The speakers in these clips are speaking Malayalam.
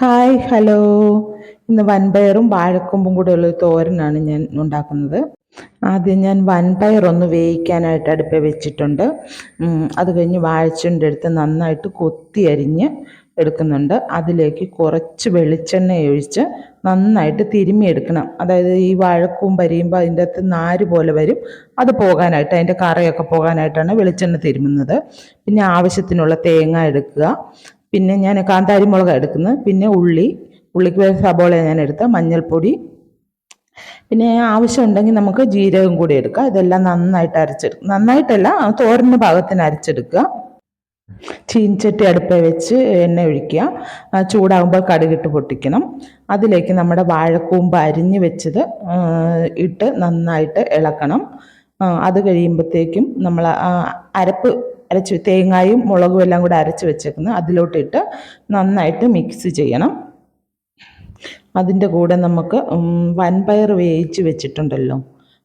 ഹായ് ഹലോ ഇന്ന് വൻപയറും വാഴക്കൊമ്പും കൂടെ ഉള്ള തോരനാണ് ഞാൻ ഉണ്ടാക്കുന്നത്. ആദ്യം ഞാൻ വൻപയർ ഒന്ന് വേവിക്കാനായിട്ട് അടുപ്പിൽ വെച്ചിട്ടുണ്ട്. അത് കഴിഞ്ഞ് വാഴച്ചുണ്ട് എടുത്ത് നന്നായിട്ട് കൊത്തി അരിഞ്ഞ് എടുക്കുന്നുണ്ട്. അതിലേക്ക് കുറച്ച് വെളിച്ചെണ്ണ ഒഴിച്ച് നന്നായിട്ട് തിരുമ്മി എടുക്കണം. അതായത് ഈ വാഴക്കൂമ്പ് അരിയുമ്പോൾ അതിന്റെ അകത്ത് നാര് പോലെ വരും. അത് പോകാനായിട്ട് അതിന്റെ കറയൊക്കെ പോകാനായിട്ടാണ് വെളിച്ചെണ്ണ തിരുമുന്നത്. പിന്നെ ആവശ്യത്തിനുള്ള തേങ്ങ എടുക്കുക. പിന്നെ ഞാൻ കാന്താരി മുളക് എടുക്കുന്നത്. പിന്നെ ഉള്ളി ഉള്ളിക്ക് സബോള ഞാൻ എടുത്ത മഞ്ഞൾപ്പൊടി. പിന്നെ ആവശ്യമുണ്ടെങ്കിൽ നമുക്ക് ജീരകം കൂടി എടുക്കാം. ഇതെല്ലാം നന്നായിട്ട് അരച്ചെടുക്കും. നന്നായിട്ടല്ല തോരന് ഭാഗത്തിന് അരച്ചെടുക്കുക. ചീൻചട്ടി അടുപ്പ് വെച്ച് എണ്ണ ഒഴിക്കുക. ചൂടാകുമ്പോൾ കടുകിട്ട് പൊട്ടിക്കണം. അതിലേക്ക് നമ്മുടെ വാഴക്കൂമ്പ് അരിഞ്ഞ് വെച്ചത് ഇട്ട് നന്നായിട്ട് ഇളക്കണം. അത് കഴിയുമ്പോഴത്തേക്കും നമ്മൾ അരപ്പ് അരച്ച് തേങ്ങായും മുളകും എല്ലാം കൂടെ അരച്ച് വെച്ചേക്കുന്നത് അതിലോട്ടിട്ട് നന്നായിട്ട് മിക്സ് ചെയ്യണം. അതിന്റെ കൂടെ നമുക്ക് വൻപയർ വേവിച്ച് വെച്ചിട്ടുണ്ടല്ലോ.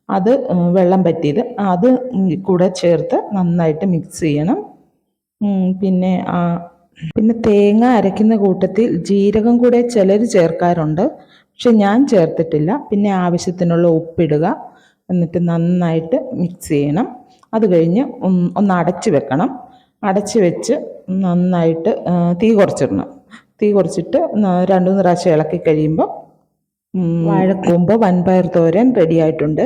അത് വെള്ളം പറ്റിയത്. അത് കൂടെ ചേർത്ത് നന്നായിട്ട് മിക്സ് ചെയ്യണം. പിന്നെ പിന്നെ തേങ്ങ അരയ്ക്കുന്ന കൂട്ടത്തിൽ ജീരകം കൂടെ ചിലർ ചേർക്കാറുണ്ട്. പക്ഷെ ഞാൻ ചേർത്തിട്ടില്ല. പിന്നെ ആവശ്യത്തിനുള്ള ഉപ്പിടുക. എന്നിട്ട് നന്നായിട്ട് മിക്സ് ചെയ്യണം. അത് കഴിഞ്ഞ് ഒന്ന് അടച്ചു വെക്കണം. അടച്ച് വെച്ച് നന്നായിട്ട് തീ കുറച്ചിടണം. തീ കുറച്ചിട്ട് രണ്ട് മൂന്ന് പ്രാവശ്യം ഇളക്കി കഴിയുമ്പോൾ വാഴക്കൂമ്പ് വൻപയർ തോരൻ റെഡിയായിട്ടുണ്ട്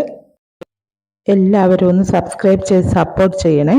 എല്ലാവരും ഒന്ന് സബ്സ്ക്രൈബ് ചെയ്ത് സപ്പോർട്ട് ചെയ്യണേ.